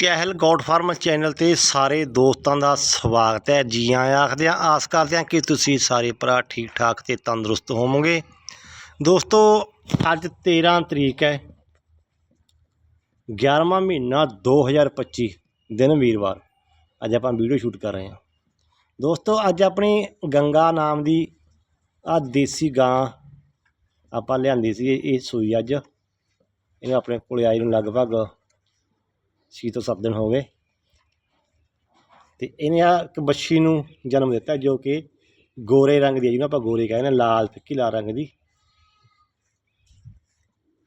ਚਹਿਲ God farm channel ਤੇ ਸਾਰੇ ਦੋਸਤਾਂ ਦਾ ਸਵਾਗਤ ਹੈ। ਜੀ ਆਇਆਂ ਆਖਦੇ ਹਾਂ, ਆਸ ਕਰਦੇ ਹਾਂ ਕਿ ਤੁਸੀਂ ਸਾਰੇ ਭਰਾ ਠੀਕ ਠਾਕ ਤੇ ਤੰਦਰੁਸਤ ਹੋਵੋਗੇ। ਦੋਸਤੋ, ਅੱਜ 13 ਤਰੀਕ ਹੈ। 11ਵਾਂ ਮਹੀਨਾ 2025 ਦਿਨ ਵੀਰਵਾਰ। ਅੱਜ ਆਪਾਂ ਵੀਡੀਓ ਸ਼ੂਟ ਕਰ ਰਹੇ ਹਾਂ। ਦੋਸਤੋ, ਅੱਜ ਆਪਣੀ ਗੰਗਾ ਨਾਮ ਦੀ ਆ ਦੇਸੀ ਗਾਂ ਆਪਾਂ ਲਿਆਂਦੀ ਸੀ ਇਹ ਸੂਈ ਅੱਜ। ਇਹਨੂੰ ਆਪਣੇ ਕੋਲੇ ਆਈ ਨੂੰ ਲਗਭਗ ਛੇ ਤੋਂ ਸੱਤ ਦਿਨ ਹੋ ਗਏ। ਤੇ ਇਹਨੇ ਆ ਇੱਕ ਬੱਛੀ ਨੂੰ ਜਨਮ ਦਿੱਤਾ ਜੋ ਕਿ ਗੋਰੇ ਰੰਗ ਦੀ ਹੈ, ਜਿਹਨੂੰ ਆਪਾਂ ਗੋਰੇ ਕਹਿੰਦੇ ਨੇ ਲਾਲ ਫਿੱਕੀ ਲਾਲ ਰੰਗ ਦੀ।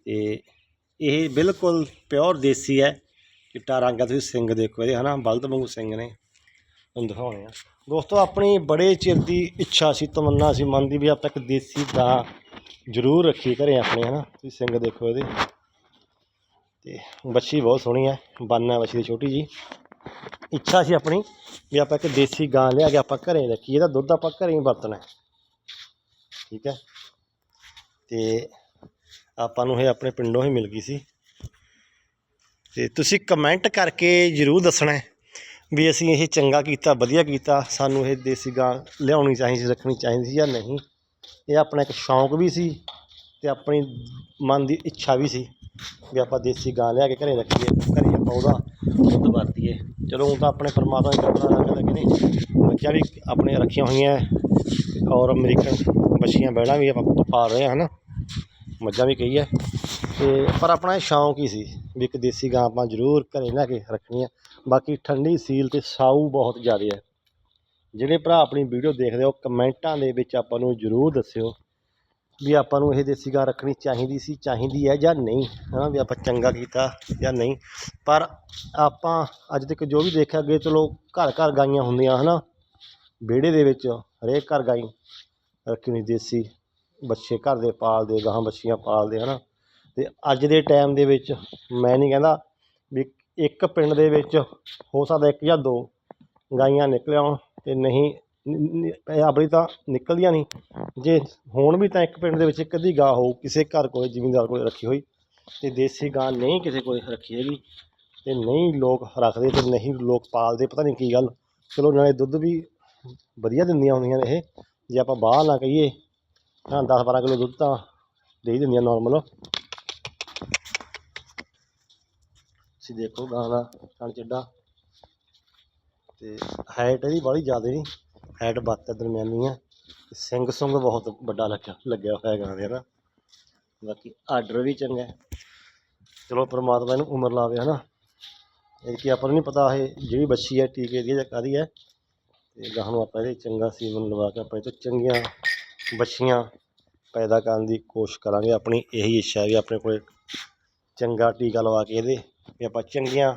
ਤੇ ਇਹ ਬਿਲਕੁਲ ਪਿਓਰ ਦੇਸੀ ਹੈ। ਚਿੱਟਾ ਰੰਗ ਹੈ, ਤੁਸੀਂ ਸਿੰਘ ਦੇਖੋ ਇਹਦੇ, ਹਨਾ? ਬਲਦ ਵਾਂਗੂ ਸਿੰਘ ਨੇ। ਤੁਹਾਨੂੰ ਦਿਖਾਉਣੇ ਆ। ਦੋਸਤੋ, ਆਪਣੀ ਬੜੇ ਚਿਰ ਦੀ ਇੱਛਾ ਸੀ, ਤਮੰਨਾ ਸੀ, ਮਨ ਦੀ ਵੀ ਆਪਾਂ ਇੱਕ ਦੇਸੀ ਦਾ ਜ਼ਰੂਰ ਰੱਖੀ ਘਰੇ ਆਪਣੇ, ਹਨਾ? ਤੁਸੀਂ ਸਿੰਘ ਦੇਖੋ ਇਹਦੇ। ਤੇ ਬੱਚੀ ਬਹੁਤ ਸੋਹਣੀ ਹੈ, ਬੰਨਾ ਬੱਚੀ ਦੀ ਛੋਟੀ ਜੀ ਇੱਛਾ ਸੀ ਆਪਣੀ ਵੀ ਆਪਾਂ ਇੱਕ ਦੇਸੀ ਗਾਂ ਲਿਆ ਕੇ ਆਪਾਂ ਘਰੇ ਰੱਖੀਏ, ਇਹਦਾ ਦੁੱਧ ਆਪਾਂ ਘਰੇ ਹੀ ਵਰਤਣਾ ਠੀਕ ਹੈ? ਤੇ ਆਪਾਂ ਨੂੰ ਇਹ ਆਪਣੇ ਪਿੰਡੋਂ ਹੀ ਮਿਲ ਗਈ ਸੀ। ਤੇ ਤੁਸੀਂ ਕਮੈਂਟ ਕਰਕੇ ਜ਼ਰੂਰ ਦੱਸਣਾ ਵੀ ਅਸੀਂ ਇਹ ਚੰਗਾ ਕੀਤਾ, ਵਧੀਆ ਕੀਤਾ, ਸਾਨੂੰ ਇਹ ਦੇਸੀ ਗਾਂ ਲਿਆਉਣੀ ਚਾਹੀਦੀ ਸੀ ਰੱਖਣੀ ਚਾਹੀਦੀ ਸੀ ਜਾਂ ਨਹੀਂ। ਇਹ ਆਪਣਾ ਇੱਕ ਸ਼ੌਂਕ ਵੀ ਸੀ ਤੇ ਆਪਣੀ ਮਨ ਦੀ ਇੱਛਾ ਵੀ ਸੀ। ਵੀ ਆਪਾਂ ਦੇਸੀ ਗਾਂ ਲਿਆ ਕੇ ਘਰੇ ਰੱਖੀਏ, ਘਰੇ ਆਪਾਂ ਉਹਦਾ ਦੁੱਧ ਵਰਤੀਏ। ਚਲੋ, ਹੁਣ ਤਾਂ ਆਪਣੇ ਪਰਮਾਤਮਾ ਦੀ ਕਿਰਪਾ ਨਾਲ ਰੱਖਦਾ ਨੇ ਨਹੀਂ, ਬੱਚਾ ਵੀ ਆਪਣੇ ਰੱਖੀਆਂ ਹੋਈਆਂ ਔਰ ਅਮਰੀਕਨ ਬੱਚੀਆਂ ਬੈੜਾਂ ਵੀ ਆਪਾਂ ਪਾ ਰਹੇ ਹਾਂ, ਹਨਾ? ਮੱਝਾਂ ਵੀ ਕਹੀ ਹੈ। ਤੇ ਪਰ ਆਪਣਾ ਇਹ ਸ਼ੌਂਕ ਹੀ ਸੀ ਵੀ ਇੱਕ ਦੇਸੀ ਗਾਂ ਆਪਾਂ ਜ਼ਰੂਰ ਘਰੇ ਲੈ ਕੇ ਰੱਖਣੀ ਆ ਬਾਕੀ ਠੰਡੀ ਸੀਲ ਤੇ ਸਾਊ ਬਹੁਤ ਜ਼ਿਆਦਾ ਹੈ। ਜਿਹੜੇ ਭਰਾ ਆਪਣੀ ਵੀਡੀਓ ਦੇਖਦੇ ਹੋ, ਕਮੈਂਟਾਂ ਦੇ ਵਿੱਚ ਆਪਾਂ ਨੂੰ ਜ਼ਰੂਰ ਦੱਸਿਓ। ਵੀ ਆਪਾਂ ਨੂੰ ਇਹ ਦੇਸੀ ਗਾਂ ਰੱਖਣੀ ਚਾਹੀਦੀ ਸੀ, ਚਾਹੀਦੀ ਹੈ ਜਾਂ ਨਹੀਂ, ਹਨਾ, ਵੀ ਆਪਾਂ ਚੰਗਾ ਕੀਤਾ ਜਾਂ ਨਹੀਂ। ਪਰ ਆਪਾਂ ਅੱਜ ਤੱਕ ਜੋ ਵੀ ਦੇਖਿਆ, ਅੱਗੇ ਚਲੋ ਘਰ ਘਰ ਗਾਈਆਂ ਹੁੰਦੀਆਂ, ਹਨਾ। ਵਿਹੜੇ ਦੇ ਵਿੱਚ ਹਰੇਕ ਘਰ ਗਾਈ ਰੱਖੀ ਹੋਣੀ ਦੇਸੀ ਬੱਚੇ ਘਰ ਦੇ ਪਾਲਦੇ ਗਾਂ ਬੱਚੀਆਂ ਪਾਲਦੇ, ਹਨਾ। ਅਤੇ ਅੱਜ ਦੇ ਟਾਈਮ ਦੇ ਵਿੱਚ ਮੈਂ ਨਹੀਂ ਕਹਿੰਦਾ ਵੀ ਇੱਕ ਪਿੰਡ ਦੇ ਵਿੱਚ ਹੋ ਸਕਦਾ ਇੱਕ ਜਾਂ ਦੋ ਗਾਈਆਂ ਨਿਕਲ ਆਉਣ ਅਤੇ ਨਹੀਂ ਆਪਣੀ ਤਾਂ ਨਿਕਲਦੀਆਂ ਨਹੀਂ। ਜੇ ਹੁਣ ਵੀ ਤਾਂ ਇੱਕ ਪਿੰਡ ਦੇ ਵਿੱਚ ਇੱਕ ਅੱਧੀ ਗਾਂ ਹੋਊ, ਕਿਸੇ ਘਰ ਕੋਲ, ਜ਼ਿਮੀਂਦਾਰ ਕੋਲ ਰੱਖੀ ਹੋਈ, ਤੇ ਦੇਸੀ ਗਾਂ ਨਹੀਂ ਕਿਸੇ ਕੋਲ ਰੱਖੀ ਹੈਗੀ, ਤੇ ਨਹੀਂ ਲੋਕ ਰੱਖਦੇ ਤੇ ਨਹੀਂ ਲੋਕ ਪਾਲਦੇ, ਪਤਾ ਨਹੀਂ ਕੀ ਗੱਲ। ਚਲੋ ਨਾਲੇ ਦੁੱਧ ਵੀ ਵਧੀਆ ਦਿੰਦੀਆਂ ਹੁੰਦੀਆਂ ਨੇ ਇਹ। ਜੇ ਆਪਾਂ ਬਾਹਰ ਨਾ ਕਹੀਏ, ਤਾਂ 10 12 ਕਿਲੋ ਦੁੱਧ ਤਾਂ ਦੇ ਦਿੰਦੀਆਂ ਨਾਰਮਲ ਤੁਸੀਂ ਦੇਖੋ ਗਾਂ ਦਾ ਕਣ ਚੱਡਾ ਤੇ ਹਾਈਟ ਇਹਦੀ ਬੜੀ ਜ਼ਿਆਦਾ ਨਹੀਂ। ਹਾਈਟ ਬੱਤ ਦਰਮਿਆਨੀ ਹੈ ਤੇ ਸਿੰਘ ਸੁੰਗ ਬਹੁਤ ਵੱਡਾ ਲੱਗਿਆ ਲੱਗਿਆ ਹੋਇਆ ਗਾਂ ਦੇ ਹਨਾ ਬਾਕੀ ਆਰਡਰ ਵੀ ਚੰਗਾ ਚਲੋ ਪ੍ਰਮਾਤਮਾ ਇਹਨੂੰ ਉਮਰ ਲਾਵੇ, ਹਨਾ। ਇਹ ਕਿ ਆਪਾਂ ਨੂੰ ਨਹੀਂ ਪਤਾ, ਇਹ ਜਿਹੜੀ ਬੱਚੀ ਹੈ, ਟੀਕੇ ਦੀ ਹੈ ਜਾਂ ਕਾਹਦੀ ਹੈ। ਤੇ ਗਾਂ ਨੂੰ ਆਪਾਂ ਇਹਦੇ ਚੰਗਾ ਸੀਮਨ ਲਵਾ ਕੇ ਆਪਾਂ ਇਹ ਤੋਂ ਚੰਗੀਆਂ ਬੱਚੀਆਂ ਪੈਦਾ ਕਰਨ ਦੀ ਕੋਸ਼ਿਸ਼ ਕਰਾਂਗੇ। ਆਪਣੀ ਇਹੀ ਇੱਛਾ ਹੈ ਵੀ ਆਪਣੇ ਕੋਲ ਚੰਗਾ ਟੀਕਾ ਲਵਾ ਕੇ ਇਹਦੇ, ਵੀ ਆਪਾਂ ਚੰਗੀਆਂ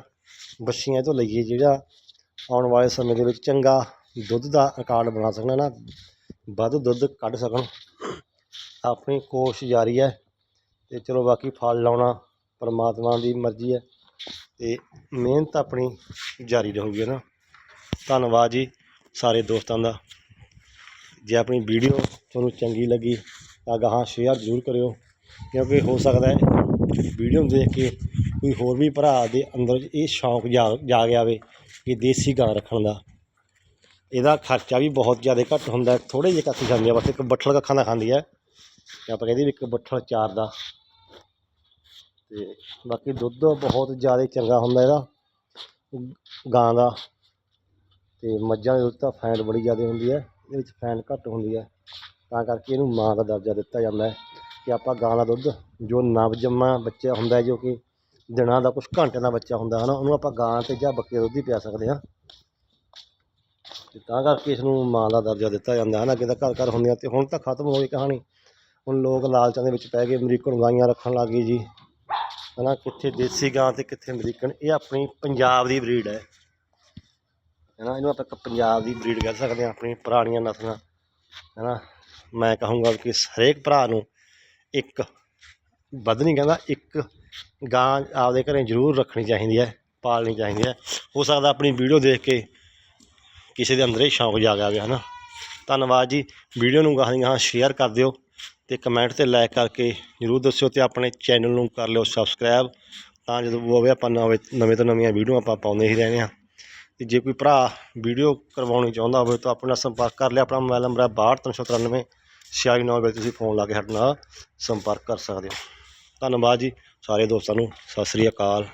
ਬੱਚੀਆਂ ਇਹ ਤੋਂ ਲਈਏ, ਜਿਹੜਾ ਆਉਣ ਵਾਲੇ ਸਮੇਂ ਦੇ ਵਿੱਚ ਚੰਗਾ ਦੁੱਧ ਦਾ ਰਿਕਾਰਡ ਬਣਾ ਸਕਣ ਨਾ, ਵੱਧ ਦੁੱਧ ਕੱਢ ਸਕਣ। ਆਪਣੀ ਕੋਸ਼ਿਸ਼ ਜਾਰੀ ਹੈ ਤੇ ਚਲੋ ਬਾਕੀ ਫਲ ਲਾਉਣਾ ਪਰਮਾਤਮਾ ਦੀ ਮਰਜ਼ੀ ਹੈ ਤੇ ਮਿਹਨਤ ਆਪਣੀ ਜਾਰੀ ਰਹੂਗੀ ਨਾ। ਧੰਨਵਾਦ ਜੀ ਸਾਰੇ ਦੋਸਤਾਂ ਦਾ। ਜੇ ਆਪਣੀ ਵੀਡੀਓ ਤੁਹਾਨੂੰ ਚੰਗੀ ਲੱਗੀ ਤਾਂ ਗਾਹਾਂ ਸ਼ੇਅਰ ਜ਼ਰੂਰ ਕਰਿਓ, ਕਿਉਂਕਿ ਹੋ ਸਕਦਾ ਹੈ ਵੀਡੀਓ ਨੂੰ ਦੇਖ ਕੇ ਕੋਈ ਹੋਰ ਵੀ ਭਰਾ ਦੇ ਅੰਦਰ ਇਹ ਸ਼ੌਂਕ ਜਾ ਜਾਗ ਆਵੇ ਕਿ ਦੇਸੀ ਗਾਂ ਰੱਖਣ ਦਾ। ਇਹਦਾ ਖਰਚਾ ਵੀ ਬਹੁਤ ਜ਼ਿਆਦਾ ਘੱਟ ਹੁੰਦਾ ਹੈ। ਥੋੜੇ ਜਿਹੇ ਕੱਖ ਖਾਂਦੀ ਆ, ਬਸ ਇੱਕ ਬੱਠਲ ਕੱਖਾਂ ਦਾ ਖਾਂਦੀ ਹੈ ਤੇ ਆਪਾਂ ਕਹਿੰਦੇ ਵੀ ਇੱਕ ਬੱਠਲ ਚਾਰ ਦਾ। ਤੇ ਬਾਕੀ ਦੁੱਧ ਬਹੁਤ ਜ਼ਿਆਦਾ ਚੰਗਾ ਹੁੰਦਾ ਇਹਦਾ, ਗਾਂ ਦਾ। ਤੇ ਮੱਝਾਂ ਦੇ ਦੁੱਧ ਤਾਂ ਫੈਟ ਬੜੀ ਜ਼ਿਆਦਾ ਹੁੰਦੀ ਹੈ, ਇਹਦੇ ਵਿੱਚ ਫੈਟ ਘੱਟ ਹੁੰਦੀ ਹੈ। ਤਾਂ ਕਰਕੇ ਇਹਨੂੰ ਮਾਂ ਦਾ ਦਰਜਾ ਦਿੱਤਾ ਜਾਂਦਾ ਹੈ ਕਿ ਆਪਾਂ ਗਾਂ ਦਾ ਦੁੱਧ ਜੋ ਨਵਜੰਮਾ ਬੱਚਾ ਹੁੰਦਾ ਜੋ ਕਿ ਦਿਨਾਂ ਦਾ ਕੁਝ ਘੰਟੇ ਦਾ ਬੱਚਾ ਹੁੰਦਾ ਹੈ ਨਾ, ਉਹਨੂੰ ਆਪਾਂ ਗਾਂ ਤੇ ਜਾਂ ਬੱਕਰੀ ਦਾ ਦੁੱਧ ਹੀ ਪਿਆ ਸਕਦੇ ਹਾਂ। ਤੇ ਤਾਂ ਕਰਕੇ ਇਸ ਨੂੰ ਮਾਂ ਦਾ ਦਰਜਾ ਦਿੱਤਾ ਜਾਂਦਾ ਹੈ ਨਾ ਅੱਗੇ ਤਾਂ ਘਰ ਘਰ ਹੁੰਦੀਆਂ ਤੇ ਹੁਣ ਤਾਂ ਖਤਮ ਹੋ ਗਈ ਕਹਾਣੀ। ਹੁਣ ਲੋਕ ਲਾਲਚਾਂ ਦੇ ਵਿੱਚ ਪੈ ਗਏ, ਅਮਰੀਕਨ ਗਾਈਆਂ ਰੱਖਣ ਲੱਗ ਗਏ ਜੀ। ਹਨਾ, ਕਿੱਥੇ ਦੇਸੀ ਗਾਂ ਤੇ ਕਿੱਥੇ ਅਮਰੀਕਨ, ਇਹ ਆਪਣੀ ਪੰਜਾਬ ਦੀ ਬਰੀਡ ਹੈ। ਹਨਾ, ਇਹਨੂੰ ਆਪਾਂ ਪੰਜਾਬ ਦੀ ਬਰੀਡ ਕਹਿ ਸਕਦੇ ਹਾਂ, ਆਪਣੀ ਪੁਰਾਣੀਆਂ ਨਸਲਾਂ। ਹਨਾ, ਮੈਂ ਕਹੂੰਗਾ ਕਿ ਹਰੇਕ ਭਰਾ ਨੂੰ ਇੱਕ ਵੱਧ ਨਹੀਂ ਕਹਿੰਦਾ, ਇੱਕ ਗਾਂ ਆਪਦੇ ਘਰੇ ਜ਼ਰੂਰ ਰੱਖਣੀ ਚਾਹੀਦੀ ਹੈ, ਪਾਲਣੀ ਚਾਹੀਦੀ ਹੈ। ਹੋ ਸਕਦਾ ਆਪਣੀ ਵੀਡੀਓ ਦੇਖ ਕੇ ਕਿਸੇ ਦੇ ਅੰਦਰ ਇਹ ਸ਼ੌਂਕ ਜਾਗ ਆਵੇ ਹਨਾ? ਧੰਨਵਾਦ ਜੀ। ਵੀਡੀਓ ਨੂੰ ਗਾਹਾਂ ਦੀ ਗਾਹਾਂ ਸ਼ੇਅਰ ਕਰ ਦਿਓ ਤੇ ਕਮੈਂਟ ਤੇ ਲਾਈਕ ਕਰਕੇ ਜ਼ਰੂਰ ਦੱਸਿਓ ਤੇ ਆਪਣੇ ਚੈਨਲ ਨੂੰ ਕਰ ਲਿਓ ਸਬਸਕ੍ਰਾਈਬ ਤਾਂ ਜਦੋਂ ਉਹ ਆਪਾਂ ਨਵੇਂ ਨਵੇਂ ਤੋਂ ਨਵੀਆਂ ਵੀਡੀਓ ਆਪਾਂ ਪਾਉਂਦੇ ਹੀ ਰਹਿੰਦੇ ਹਾਂ। ਤੇ ਜੇ ਕੋਈ ਭਰਾ ਵੀਡੀਓ ਕਰਵਾਉਣੀ ਚਾਹੁੰਦਾ ਹੋਵੇ ਤਾਂ ਆਪਣੇ ਨਾਲ ਸੰਪਰਕ ਕਰ ਲਿਆ ਆਪਣਾ ਮੋਬਾਈਲ ਨੰਬਰ ਹੈ ਬਾਹਠ ਤਿੰਨ ਸੌ ਤਰਾਨਵੇਂ, ਛਿਆਲੀ ਨੌ ਵੇ ਤੁਸੀਂ ਫੋਨ ਲਾ ਕੇ ਸਾਡੇ ਨਾਲ ਸੰਪਰਕ ਕਰ ਸਕਦੇ ਹੋ। ਧੰਨਵਾਦ ਜੀ। ਸਾਰੇ ਦੋਸਤਾਂ ਨੂੰ ਸਤਿ ਸ੍ਰੀ ਅਕਾਲ।